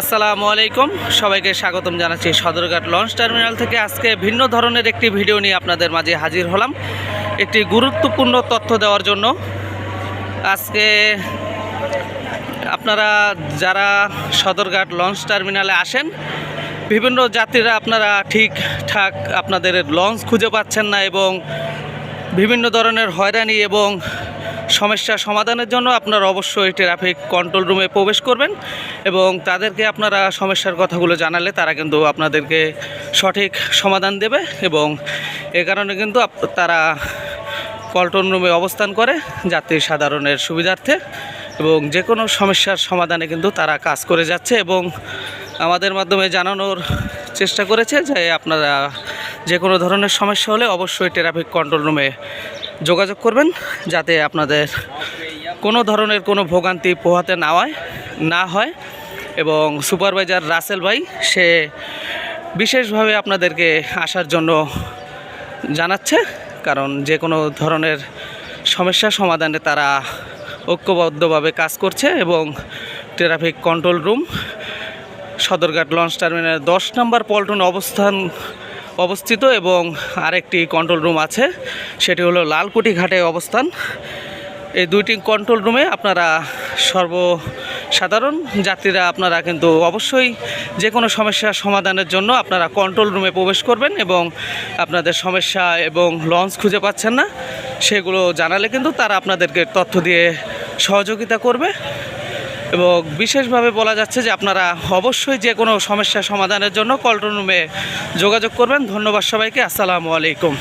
আসসালামু আলাইকুম। সবাইকে স্বাগতম জানাচ্ছি সদরঘাট লঞ্চ টার্মিনাল থেকে। আজকে ভিন্ন ধরনের একটি ভিডিও নিয়ে আপনাদের মাঝে হাজির হলাম। একটি গুরুত্বপূর্ণ তথ্য দেওয়ার জন্য। আজকে আপনারা যারা সদরঘাট লঞ্চ টার্মিনালে আসেন, বিভিন্ন যাত্রীরা আপনারা ঠিকঠাক আপনাদের লঞ্চ খুঁজে পাচ্ছেন না এবং বিভিন্ন ধরনের হয়রানি এবং সমস্যা সমাধানের জন্য আপনারা অবশ্যই ট্রাফিক কন্ট্রোল রুমে প্রবেশ করবেন এবং তাদেরকে আপনারা সমস্যার কথাগুলো জানালে তারা কিন্তু আপনাদেরকে সঠিক সমাধান দেবে এবং এ কারণে কিন্তু তারা কন্ট্রোল রুমে অবস্থান করে যাত্রী সাধারণের সুবিধার্থে এবং যে কোনো সমস্যার সমাধানে কিন্তু তারা কাজ করে যাচ্ছে এবং আমাদের মাধ্যমে জানানোর চেষ্টা করেছে যে আপনারা যে কোনো ধরনের সমস্যা হলে অবশ্যই ট্রাফিক কন্ট্রোল রুমে যোগাযোগ করবেন যাতে আপনাদের কোনো ধরনের কোনো ভোগান্তি পোহাতে না হয় না হয়। এবং সুপারভাইজার রাসেল ভাই, সে বিশেষভাবে আপনাদেরকে আসার জন্য জানাচ্ছে, কারণ যে কোনো ধরনের সমস্যা সমাধানে তারা ঐক্যবদ্ধভাবে কাজ করছে এবং traffic control room, Sadarghat launch terminal দশ নম্বর পল্টন অবস্থান অবস্থিত এবং আরেকটি কন্ট্রোল রুম আছে, সেটি হলো লালকুটি ঘাটে অবস্থান। এই দুইটি কন্ট্রোল রুমে আপনারা সর্বসাধারণ যাত্রীরা আপনারা কিন্তু অবশ্যই যে কোনো সমস্যার সমাধানের জন্য আপনারা কন্ট্রোল রুমে প্রবেশ করবেন এবং আপনাদের সমস্যা এবং লঞ্চ খুঁজে পাচ্ছেন না। সেগুলো জানালে কিন্তু তারা আপনাদেরকে তথ্য দিয়ে সহযোগিতা করবে। এবং বিশেষভাবে বলা যাচ্ছে যে আপনারা অবশ্যই যে কোনো সমস্যা সমাধানের জন্য কল্টন রুমে যোগাযোগ করবেন। ধন্যবাদ সবাইকে। আসসালামু আলাইকুম।